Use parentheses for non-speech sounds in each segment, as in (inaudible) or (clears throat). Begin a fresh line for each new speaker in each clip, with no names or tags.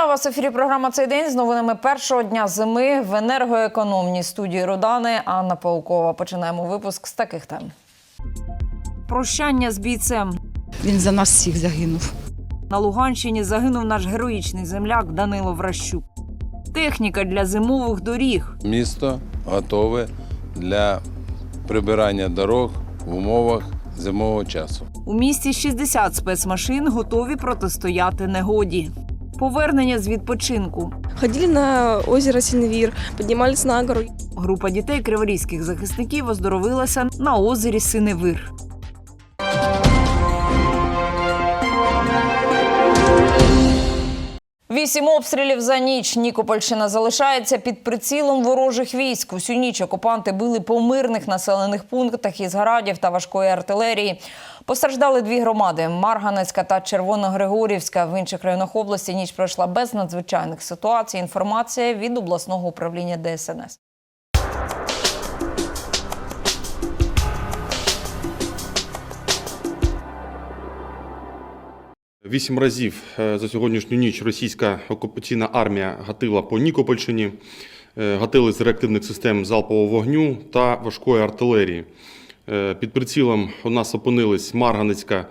Вітаю вас в ефірі. Програма цей день з новинами першого дня зими в енергоекономній студії Родани Анна Паукова. Починаємо випуск з таких тем. Прощання з бійцем.
Він за нас всіх загинув.
На Луганщині загинув наш героїчний земляк Данило Вращук. Техніка для зимових доріг.
Місто готове для прибирання дорог в умовах зимового часу.
У місті 60 спецмашин готові протистояти негоді. Повернення з відпочинку.
Ходили на озеро Синевир, піднімалися на гору.
Група дітей криворізьких захисників оздоровилася на озері Синевир. Вісім обстрілів за ніч. Нікопольщина залишається під прицілом ворожих військ. Усю ніч окупанти били по мирних населених пунктах із градів та важкої артилерії. Постраждали дві громади: Марганецька та Червоногригорівська. В інших районах області ніч пройшла без надзвичайних ситуацій. Інформація від обласного управління ДСНС.
Вісім разів е, за сьогоднішню ніч російська окупаційна армія гатила по Нікопольщині, е, гатили з реактивних систем залпового вогню та важкої артилерії. Е, Під прицілом у нас опинились Марганецька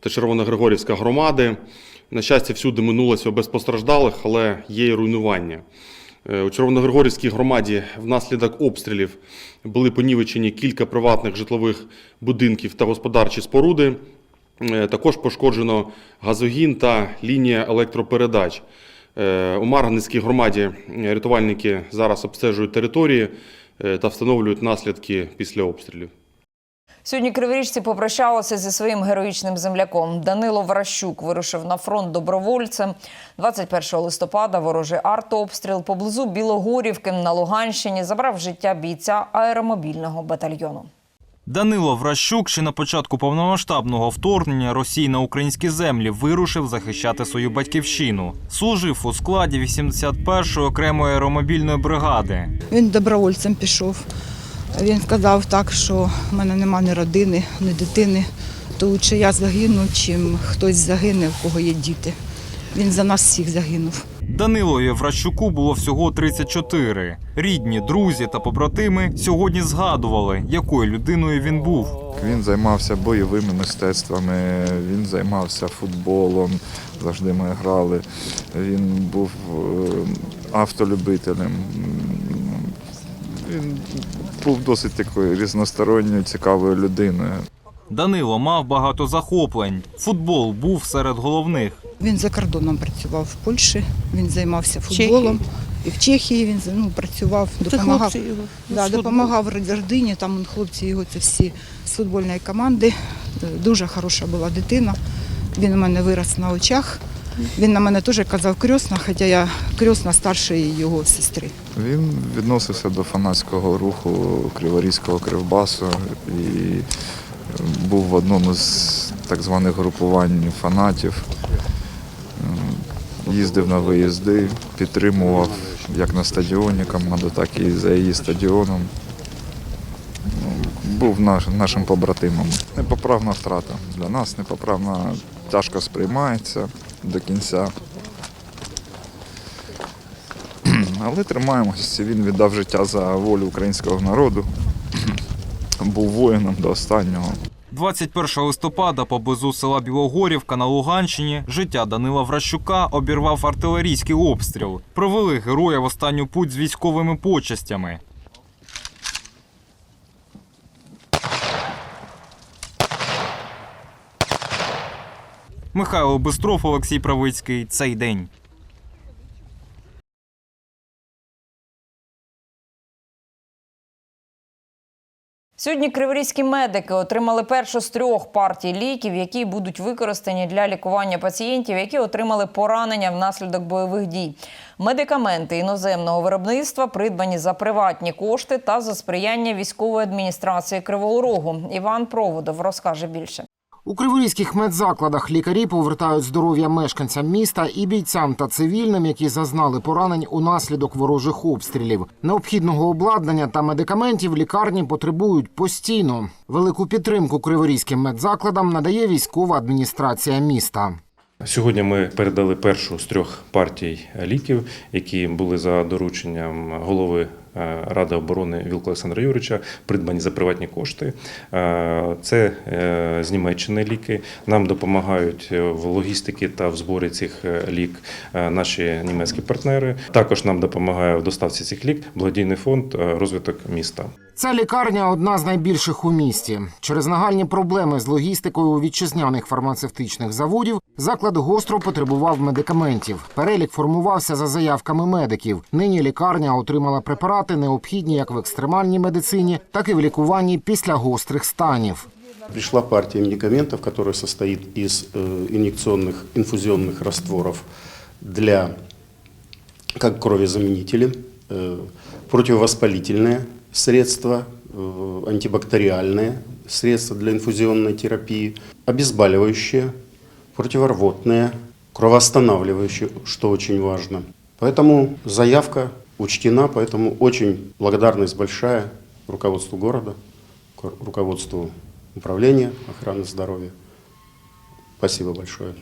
та Червоногригорівська громади. На щастя, всюди минулося без постраждалих, але є і руйнування. У Червоногригорівській громаді внаслідок обстрілів були понівечені кілька приватних житлових будинків та господарчі споруди. Е, Також пошкоджено газогін та лінія електропередач. Е, У Марганецькій громаді е, рятувальники зараз обстежують території та встановлюють наслідки після обстрілів.
Сьогодні криворіжці попрощалися зі своїм героїчним земляком. Данило Вращук вирушив на фронт добровольцем. 21 листопада ворожий артобстріл поблизу Білогорівки на Луганщині забрав життя бійця аеромобільного батальйону.
Данило Вращук ще на початку повномасштабного вторгнення Росії на українські землі вирушив захищати свою батьківщину. Служив у складі 81-ї окремої аеромобільної бригади.
Він добровольцем пішов. Він сказав так, що в мене нема ні родини, ні дитини. То лучше я загину, чим хтось загине, в кого є діти. Він за нас всіх загинув.
Данилові Вращуку було всього 34. Рідні, друзі та побратими сьогодні згадували, якою людиною він був.
Він займався бойовими мистецтвами, він займався футболом, завжди ми грали. Він був е, автолюбителем. Він був досить такою різносторонньою, цікавою людиною.
Данило мав багато захоплень. Футбол був серед головних.
Він за кордоном працював в Польщі, він займався футболом. І в Чехії він ну, працював, допомагав, да, допомагав родині. Там хлопці його це всі з футбольної команди. Е, Дуже хороша була дитина. Він у мене вирос на очах. Він на мене теж казав крьосна, хоча я крьосна старшої його сестри.
Він відносився до фанатського руху Криворізького кривбасу і був в одному з так званих групувань фанатів. Їздив на виїзди, підтримував як на стадіоні команду, так і за її стадіоном. Ну, Був наш, нашим побратимом. Непоправна втрата. Для нас непоправна тяжко сприймається до кінця. (clears throat) Але тримаємося. Він віддав життя за волю українського народу. Був воїном до останнього.
21 листопада поблизу села Білогорівка на Луганщині життя Данила Вращука обірвав артилерійський обстріл. Провели героя в останню путь з військовими почестями. Михайло Бистров, Олексій Правицький. Цей день.
Сьогодні криворізькі медики отримали першу з трьох партій ліків, які будуть використані для лікування пацієнтів, які отримали поранення внаслідок бойових дій. Медикаменти іноземного виробництва придбані за приватні кошти та за сприяння військової адміністрації Кривого Рогу. Іван Проводов розкаже більше.
У криворізьких медзакладах лікарі повертають здоров'я мешканцям міста і бійцям та цивільним, які зазнали поранень унаслідок ворожих обстрілів. Необхідного обладнання та медикаментів лікарні потребують постійно. Велику підтримку криворізьким медзакладам надає військова адміністрація міста.
Сьогодні ми передали першу з трьох партій ліків, які були за дорученням голови Ради оборони Вілка Олександра Юрича, придбані за приватні кошти. Е, Це е, з Німеччини ліки. Нам допомагають е, в логістиці та в зборі цих е, лік е, наші німецькі партнери. Також нам допомагає в доставці цих лік благодійний фонд е, розвиток міста.
Ця лікарня одна з найбільших у місті. Через нагальні проблеми з логістикою у вітчизняних фармацевтичних заводів заклад гостро потребував медикаментів. Перелік формувався за заявками медиків. Нині лікарня отримала препарати, необхідні як в екстремальній медицині, так і в лікуванні після гострих станів.
Пришла партия медикаментов, которая состоит из э, инъекционных инфузионных растворов для как кровезаменители, э, противовоспалительные средства, э, антибактериальные средства для инфузионной терапии, обезболивающие, противорвотные, кровоостанавливающие, что очень важно. Поэтому заявка учтена, поэтому очень благодарность большая руководству города, ко- руководству управления охраны здоровья. Спасибо большое.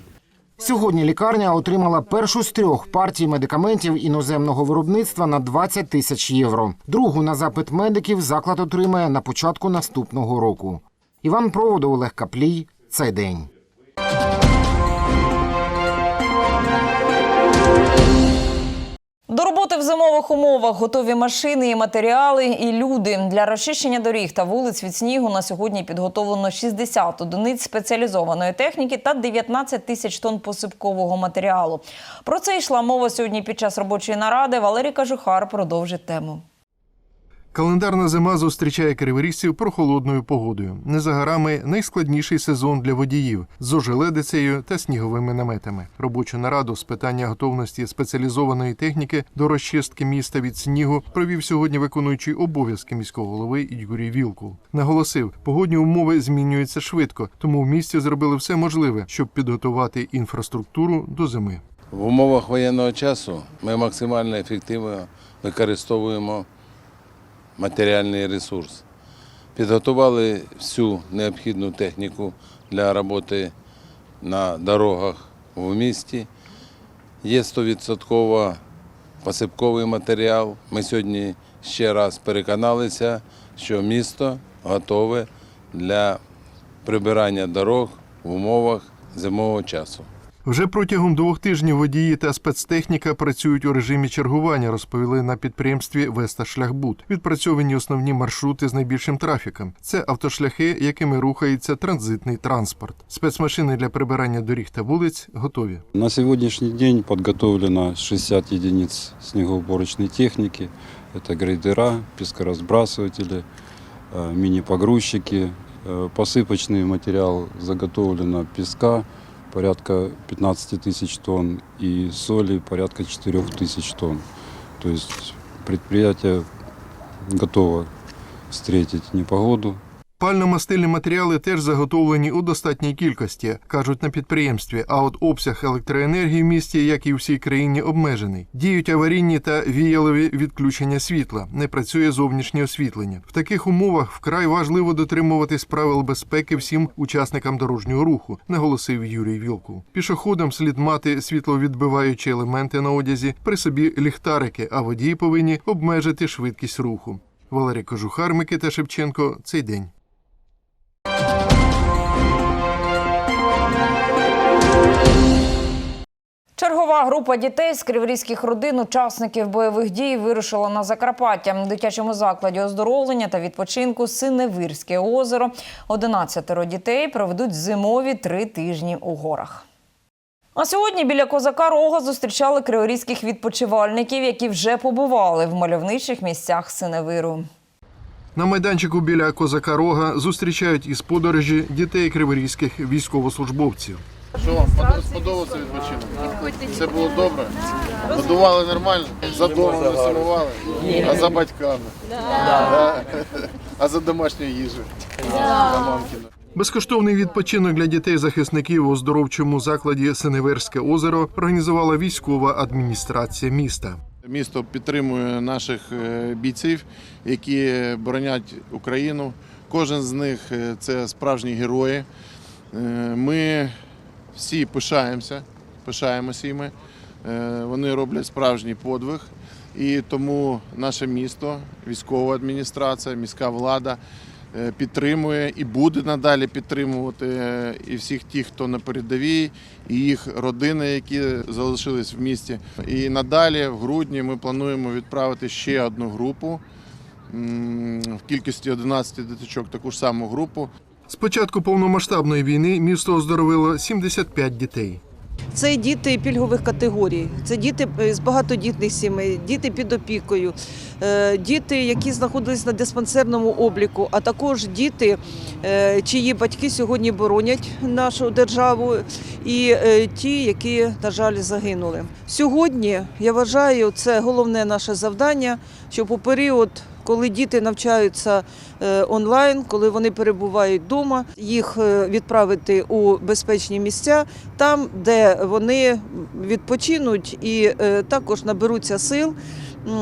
Сьогодні лікарня отримала першу з трьох партій медикаментів іноземного виробництва на 20 тисяч євро. Другу на запит медиків заклад отримає на початку наступного року. Іван Проводов, Олег Каплій. Цей день.
В зимових умовах готові машини і матеріали, і люди для розчищення доріг та вулиць від снігу на сьогодні підготовлено 60 одиниць спеціалізованої техніки та 19 тисяч тонн посипкового матеріалу. Про це йшла мова сьогодні під час робочої наради. Валерій Кажухар продовжить тему.
Календарна зима зустрічає криворіжців прохолодною погодою. Не за горами найскладніший сезон для водіїв з ожеледицею та сніговими наметами. Робочу нараду з питання готовності спеціалізованої техніки до розчистки міста від снігу провів сьогодні виконуючий обов'язки міського голови Юрій Вілкул. Наголосив, погодні умови змінюються швидко, тому в місті зробили все можливе, щоб підготувати інфраструктуру до зими.
В умовах воєнного часу ми максимально ефективно використовуємо матеріальний ресурс. Підготували всю необхідну техніку для роботи на дорогах в місті. Є 100% посипковий матеріал. Ми сьогодні ще раз переконалися, що місто готове для прибирання дорог в умовах зимового часу.
Вже протягом двох тижнів водії та спецтехніка працюють у режимі чергування, розповіли на підприємстві Веста Шляхбуд. Відпрацьовані основні маршрути з найбільшим трафіком. Це автошляхи, якими рухається транзитний транспорт. Спецмашини для прибирання доріг та вулиць готові.
На сегодняшний день подготовлено 60 единиц снегоуборочной техники. Это грейдера, пескоразбрасыватели, э, мини-погрузчики. Э, Посыпочный материал заготовлено песка Порядка 15 тысяч тонн и соли порядка 4 тысяч тонн. То есть предприятие готово встретить непогоду,
Пально-мастильні матеріали теж заготовлені у достатній кількості, кажуть на підприємстві. А от обсяг електроенергії в місті, як і у всій країні, обмежений. Діють аварійні та віялові відключення світла. Не працює зовнішнє освітлення. В таких умовах вкрай важливо дотримуватись правил безпеки всім учасникам дорожнього руху, наголосив Юрій Вілкул. Пішоходам слід мати світловідбиваючі елементи на одязі, при собі ліхтарики, а водії повинні обмежити швидкість руху. Валерій Кожухар, Микита Шевченко. Цей день.
Чергова група дітей з криворізьких родин, учасників бойових дій, вирушила на Закарпаття. В дитячому закладі оздоровлення та відпочинку Синевирське озеро. 11 дітей проведуть зимові три тижні у горах. А сьогодні біля козака Рога зустрічали криворізьких відпочивальників, які вже побували в мальовничих місцях Синевиру.
На майданчику біля козака Рога зустрічають із подорожі дітей криворізьких військовослужбовців.
Що вам сподобався відпочинок? Все було добре? Годували нормально? За домом не сумували? А за батьками? А за домашньою їжею? За.
Безкоштовний відпочинок для дітей-захисників у оздоровчому закладі Синеверське озеро організувала військова адміністрація міста.
Місто підтримує наших е, бійців, які боронять Україну. Кожен з них е, це справжні герої. Е, Ми всі пишаємося пишаємося іми. Е, Вони роблять справжній подвиг. І тому наше місто, військова адміністрація, міська влада е, підтримує і буде надалі підтримувати е, і всіх тих, хто на передовій, і їх родини, які залишились в місті. І надалі, в грудні, ми плануємо відправити ще одну групу в кількості 11 дитячок, таку ж саму групу.
З початку повномасштабної війни місто оздоровило 75 дітей.
Це діти пільгових категорій, це діти е, з багатодітних сімей, діти під опікою, е, діти, які знаходились на диспансерному обліку, а також діти, е, чиї батьки сьогодні боронять нашу державу, і ті, які, на жаль, загинули. Сьогодні я вважаю, це головне наше завдання, щоб у період. Коли діти навчаються е, онлайн, коли вони перебувають вдома, їх е, відправити у безпечні місця, там, де вони відпочинуть і е, також наберуться сил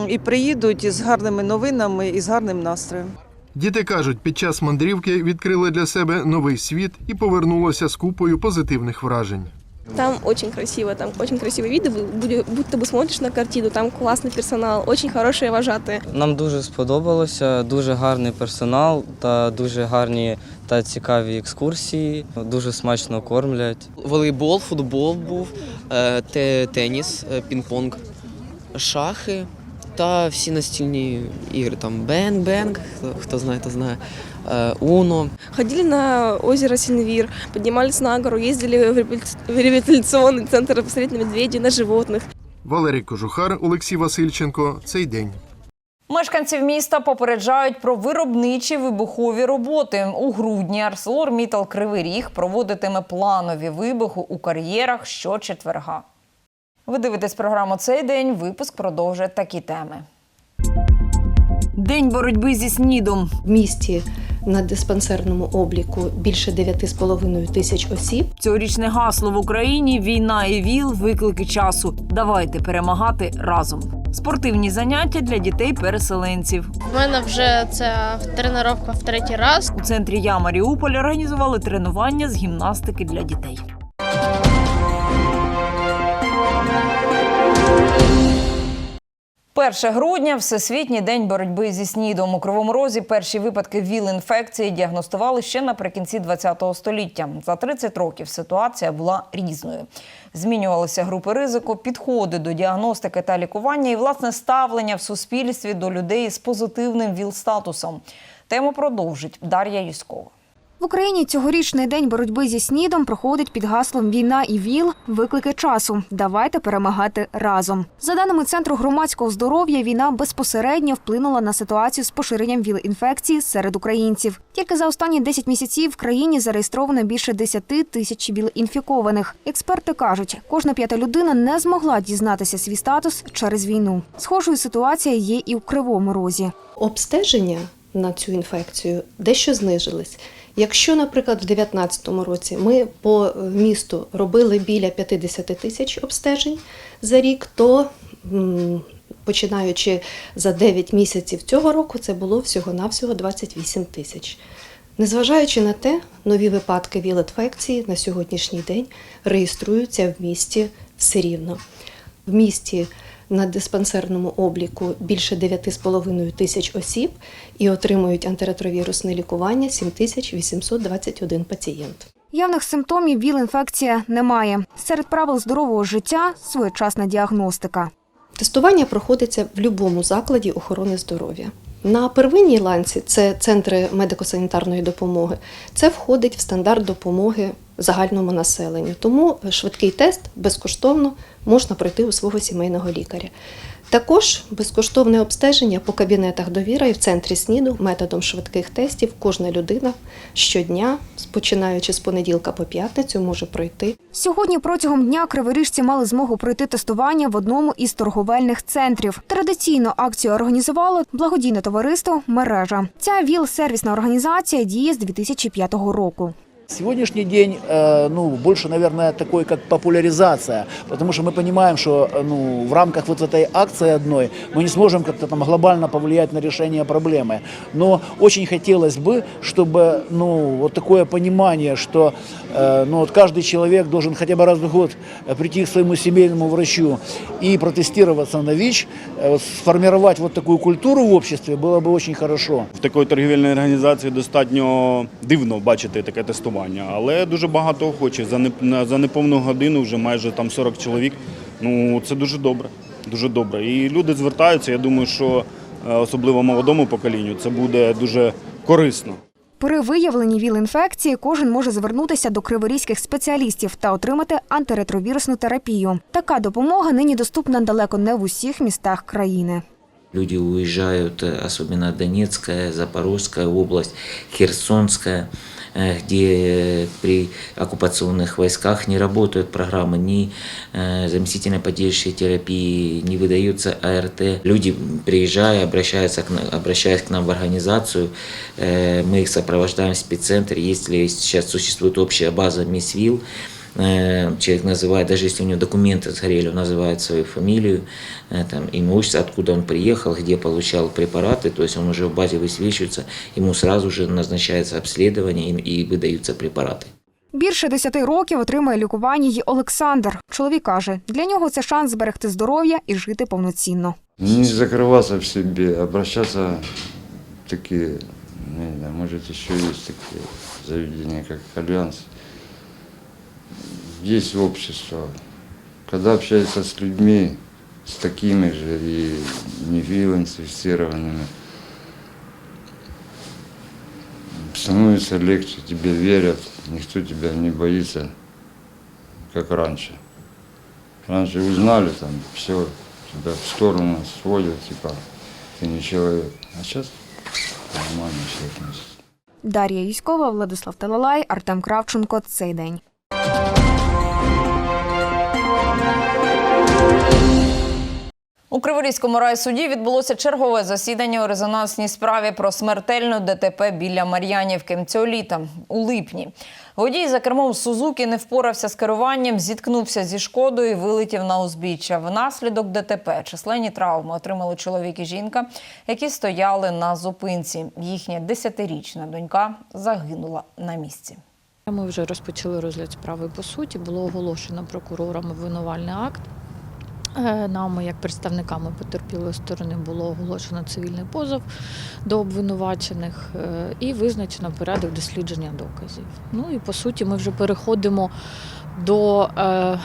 і приїдуть з гарними новинами і з гарним настроєм.
Діти кажуть, під час мандрівки відкрили для себе новий світ і повернулося з купою позитивних вражень.
Там очень красиво, там очень красивые виды, вы будь- будто бы смотришь на картину, там классный персонал, очень хорошие вожатые.
Нам дуже сподобалося, дуже гарний персонал та дуже гарні та цікаві екскурсії. Дуже смачно кормлять.
Волейбол, футбол був, е, те- теніс, е, пінг-понг, шахи та всі настільні ігри. Там бенг-бенг, хто, хто знає, то знає, е, уно.
Ходили на озеро Синвир, поднимались на гору, ездили в реабилит- реабилитационный центр посмотреть на медведей, на животных.
Валерій Кожухар, Олексій Васильченко. Цей день.
Мешканців міста попереджають про виробничі вибухові роботи. У грудні ArcelorMittal Кривий Ріг проводитиме планові вибухи у кар'єрах щочетверга. Ви дивитесь програму цей день. Випуск продовжує такі теми. День боротьби зі СНІДом.
В місті на диспансерному обліку більше 9,5 тисяч осіб.
Цьогорічне гасло в Україні війна і ВІЛ виклики часу. Давайте перемагати разом. Спортивні заняття для дітей-переселенців.
У мене вже це тренування в третій раз.
У центрі Я Маріуполь організували тренування з гімнастики для дітей. Перше грудня Всесвітній день боротьби зі СНІДом. У Кривому Розі перші випадки ВІЛ-інфекції діагностували ще наприкінці ХХ століття. За 30 років ситуація була різною. Змінювалися групи ризику, підходи до діагностики та лікування і власне ставлення в суспільстві до людей з позитивним ВІЛ-статусом. Тему продовжить Дар'я Юськова.
В Україні цьогорічний день боротьби зі снідом проходить під гаслом Війна і ВІЛ виклики часу. Давайте перемагати разом. За даними центру громадського здоров'я, війна безпосередньо вплинула на ситуацію з поширенням ВІЛ-інфекції серед українців. Тільки за останні 10 місяців в країні зареєстровано більше 10 тисяч ВІЛ-інфікованих. Експерти кажуть, кожна п'ята людина не змогла дізнатися свій статус через війну. Схожою ситуація є і у Кривому Розі.
Обстеження на цю інфекцію дещо знижились. Якщо, наприклад, в 2019 році ми по місту робили біля 50 тисяч обстежень за рік, то починаючи за 9 місяців цього року, це було всього-навсього 28 тисяч. Незважаючи на те, нові випадки ВІЛ-інфекції на сьогоднішній день реєструються в місті все рівно. В місті на диспансерному обліку більше 9,5 тисяч осіб і отримують антиретровірусне лікування 7821 пацієнт.
Явних симптомів ВІЛ-інфекція немає. Серед правил здорового життя своєчасна діагностика.
Тестування проходиться в будь-якому закладі охорони здоров'я. На первинній ланці це центри медико-санітарної допомоги. Це входить в стандарт допомоги загальному населенню. Тому швидкий тест безкоштовно можна пройти у свого сімейного лікаря. Також безкоштовне обстеження по кабінетах довіра і в центрі СНІДу методом швидких тестів кожна людина щодня, починаючи з понеділка по п'ятницю, може пройти.
Сьогодні протягом дня криворіжці мали змогу пройти тестування в одному із торговельних центрів. Традиційно акцію організувало благодійне товариство Мережа. Ця ВІЛ-сервісна організація діє з 2005 року.
Сегодняшний день, э, ну, больше, наверное, такой, как популяризация, потому что мы понимаем, что, э, ну, в рамках вот этой акции одной мы не сможем как-то там глобально повлиять на решение проблемы. Но очень хотелось бы, чтобы, ну, вот такое понимание, что, э, ну, вот каждый человек должен хотя бы раз в год э, прийти к своему семейному врачу и протестироваться на ВИЧ, э, вот сформировать вот такую культуру в обществе было бы очень хорошо.
В такої торгівельної організації достатньо дивно бачити таке тестування, Але дуже багато охочих. За не за неповну годину вже майже там 40 чоловік. Ну це дуже добре. Дуже добре. І люди звертаються. Я думаю, що е, особливо молодому поколінню це буде дуже корисно.
При виявленні ВІЛ-інфекції кожен може звернутися до криворізьких спеціалістів та отримати антиретровірусну терапію. Така допомога нині доступна далеко не в усіх містах країни.
Люди уезжают, э, особенно Донецкая, Запорожская область, Херсонская, э, где при оккупационных войсках не работают программы ни э, заместительной поддерживающей терапии, не выдаются АРТ. Люди, приезжая, обращаются к, на- обращаясь к нам в организацию, мы их сопровождаем в спеццентр. Если сейчас существует общая база МИСВИЛ, Человек называет, даже если у него документы сгорели, он называет свою фамилию, э, там, имущество, откуда он приехал, где получал препараты, то есть он уже в базе высвечивается, ему сразу же назначается обследование и, и выдаются препараты.
Більше 10 років отримує лікування й Олександр. Чоловік каже, для нього це шанс зберегти здоров'я і жити повноцінно.
Не закрываться в себе, обращаться в такие, не знаю, может еще есть такие заведения, как Альянс. Есть общество. Когда общаешься с людьми, с такими же и не инфицированными, становится легче, тебе верят, никто тебя не боится, как раньше. Раньше узнали, там, все, тебя в сторону сводят, типа, ты не человек. А сейчас нормально все относятся.
Дар'я Юськова, Владислав Талалай, Артем Кравченко. Цей день.
У Криворізькому райсуді відбулося чергове засідання у резонансній справі про смертельну ДТП біля Мар'янівки цього літа у липні. Водій за кермом Сузуки не впорався з керуванням, зіткнувся зі шкодою і вилетів на узбіччя. Внаслідок ДТП численні травми отримали чоловік і жінка, які стояли на зупинці. Їхня десятирічна донька загинула на місці.
Ми вже розпочали розгляд справи по суті. Було оголошено прокурором обвинувальний акт. Е, Нами, як представниками потерпілої сторони, було оголошено цивільний позов до обвинувачених е, і визначено порядок дослідження доказів. Ну і по суті, ми вже переходимо до е,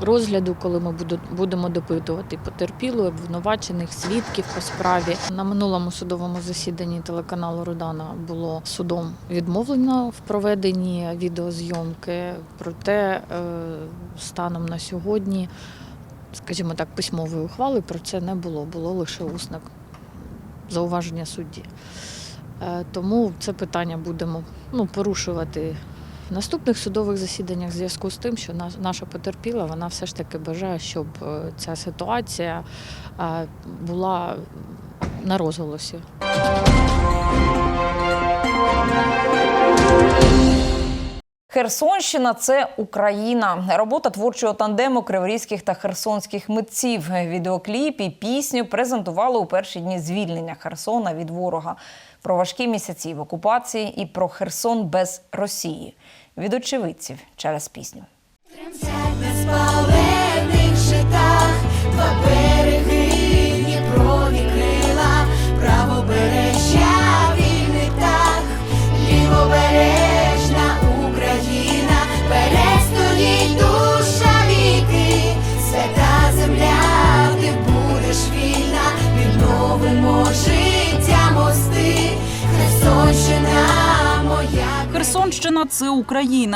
розгляду, коли ми будемо допитувати потерпілу, обвинувачених, свідків по справі. На минулому судовому засіданні телеканалу Родана було судом відмовлено в проведенні відеозйомки. Проте станом на сьогодні, скажімо так, письмової ухвали про це не було. Було лише усне зауваження судді. Е, Тому це питання будемо ну, порушувати в наступних судових засіданнях в зв'язку з тим, що наша потерпіла, вона все ж таки бажає, щоб е, ця ситуація е, була на розголосі.
Херсонщина це Україна. Робота творчого тандему криворізьких та херсонських митців. Відеокліп і пісню презентували у перші дні звільнення Херсона від ворога. Про важкі місяці в окупації і про Херсон без Росії. Від очевидців через пісню.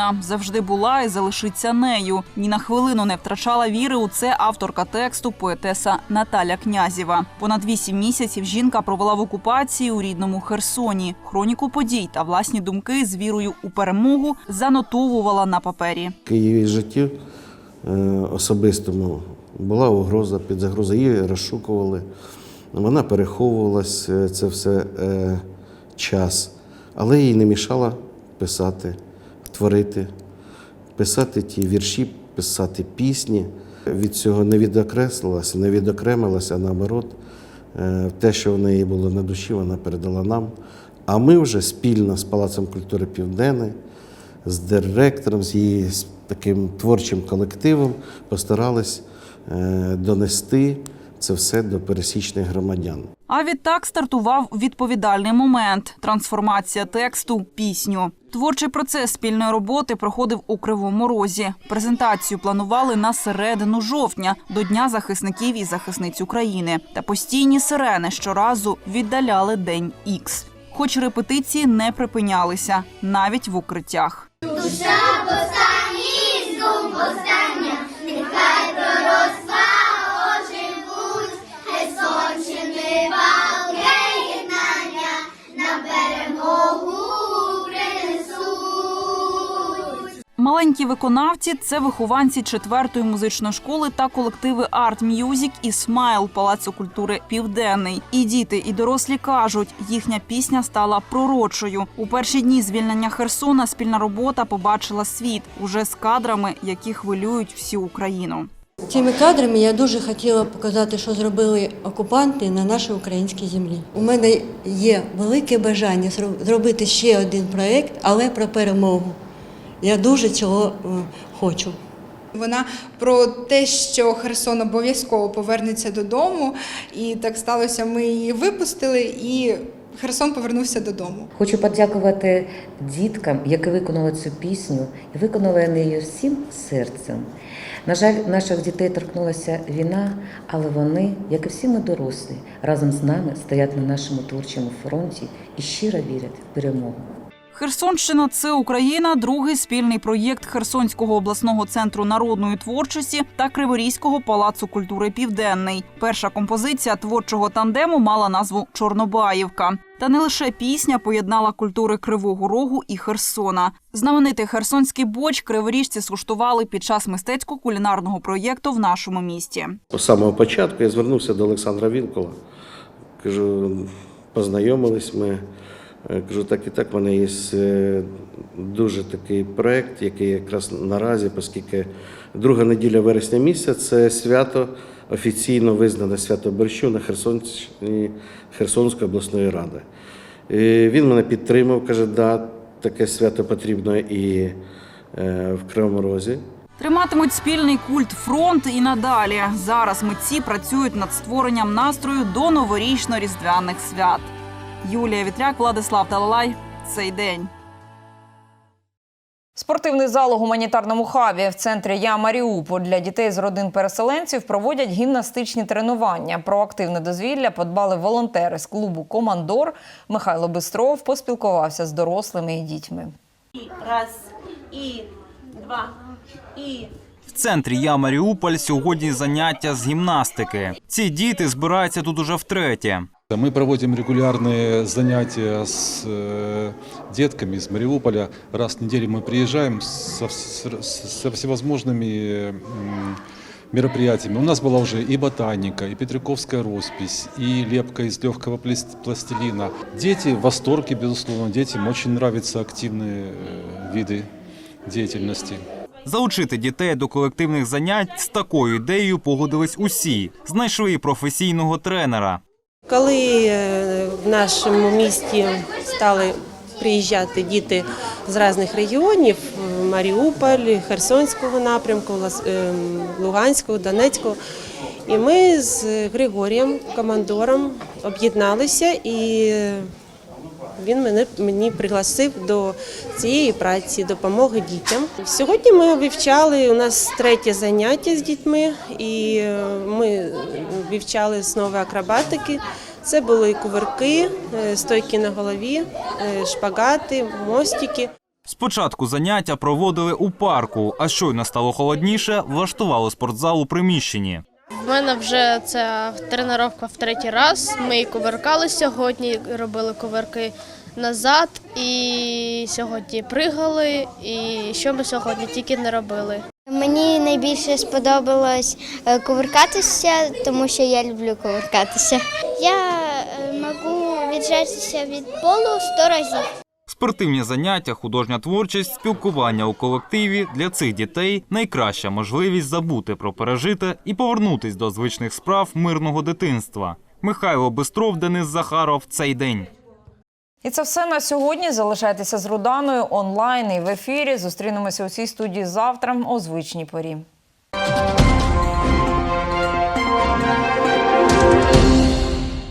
Україна.
Завжди була і залишиться нею. Ні на хвилину не втрачала віри у це авторка тексту поетеса Наталя Князєва. Понад вісім місяців жінка провела в окупації у рідному Херсоні. Хроніку подій та власні думки з вірою у перемогу занотовувала на папері.
її житті е, особистому була угроза під загрозою. Її розшукували. Вона переховувалась е, це все е, час, але їй не мішала писати, творити, писати ті вірші, писати пісні. Від цього не відокреслилася, не відокремилася, а наоборот, е, те, що в неї було на душі, вона передала нам. А ми вже спільно з Палацом культури Південний, з директором, з її таким творчим колективом постарались е, донести це все до пересічних громадян.
А відтак стартував відповідальний момент трансформація тексту пісню. Творчий процес спільної роботи проходив у Кривому Розі. Презентацію планували на середину жовтня до Дня захисників і захисниць України. Та постійні сирени щоразу віддаляли день ікс. Хоч репетиції не припинялися навіть в укриттях.
Душа повстані, зум повстання,
Маленькі виконавці це вихованці четвертої музичної школи та колективи Арт М'юзік і Смайл Палацу культури Південний. І діти, і дорослі кажуть, їхня пісня стала пророчою. У перші дні звільнення Херсона спільна робота побачила світ уже з кадрами, які хвилюють всю Україну.
Цими кадрами я дуже хотіла показати, що зробили окупанти на нашій українській землі. У мене є велике бажання зробити ще один проєкт, але про перемогу. Я дуже цього е, хочу.
Вона про те, що Херсон обов'язково повернеться додому, і так сталося. Ми її випустили, і Херсон повернувся додому.
Хочу подякувати діткам, які виконали цю пісню, і виконали вони її всім серцем. На жаль, наших дітей торкнулася війна, але вони, як і всі ми дорослі, разом з нами стоять на нашому творчому фронті і щиро вірять в перемогу.
Херсонщина це Україна, другий спільний проєкт Херсонського обласного центру народної творчості та Криворізького палацу культури Південний. Перша композиція творчого тандему мала назву Чорнобаївка. Та не лише пісня поєднала культури Кривого Рогу і Херсона. Знаменитий херсонський боч криворіжці скуштували під час мистецько-кулінарного проєкту в нашому місті.
З самого початку я звернувся до Олександра Вілкола. Кажу, познайомились ми. Е, Кажу, так і так, в мене є е, дуже такий проєкт, який якраз наразі, оскільки друга неділя вересня місяця це свято офіційно визнане свято борщу на Херсонщині Херсонської обласної ради. І він мене підтримав, каже, да, таке свято потрібно і е, в Кривому Розі.
Триматимуть спільний культ фронт і надалі. Зараз митці працюють над створенням настрою до новорічно-різдвяних свят. Юлія Вітряк, Владислав Талалай. Цей день.
Спортивний зал у гуманітарному хабі в центрі Я Маріуполь для дітей з родин переселенців проводять гімнастичні тренування. Про активне дозвілля подбали волонтери з клубу Командор. Михайло Бистров поспілкувався з дорослими і дітьми.
Раз, і два, і
В центрі Я Маріуполь сьогодні заняття з гімнастики. Ці діти збираються тут уже втретє.
Мы проводим регулярные занятия с э, детками из Мариуполя. Раз в неделю мы приезжаем со, вс- с- со всевозможными м, мероприятиями. У нас была уже и ботаника, и петриковская роспись, и лепка из легкого плас- пластилина. Дети в восторге, безусловно. Детям очень нравятся активные э, виды деятельности.
Залучити дітей до колективних занять з такою ідеєю погодились усі. Знайшли і професійного тренера.
Коли е, в нашому місті стали приїжджати діти з різних регіонів е, Маріуполь, Херсонського напрямку, е, Луганського, Донецького, і ми з Григорієм, командором, об'єдналися і він мене мені пригласив до цієї праці, допомоги дітям. Сьогодні ми вивчали у нас третє заняття з дітьми, і е, ми вивчали основи акробатики. Це були кувырки, е, стойки на голові, е, шпагати, мостики.
Спочатку заняття проводили у парку, а щойно стало холодніше, влаштували спортзал у приміщенні.
В мене вже це тренування в третій раз. Ми і кувиркали сьогодні, робили кувирки назад, і сьогодні пригали. І що ми сьогодні тільки не робили.
Мені найбільше сподобалось е, кувыркатися, тому що я люблю кувыркатися. Я е, можу віджатися від полу 100 разів.
Спортивні заняття, художня творчість, спілкування у колективі для цих дітей найкраща можливість забути про пережите і повернутись до звичних справ мирного дитинства. Михайло Бистров, Денис Захаров. Цей день.
І це все на сьогодні. Залишайтеся з Руданою онлайн і в ефірі. Зустрінемося у цій студії завтра о звичній порі.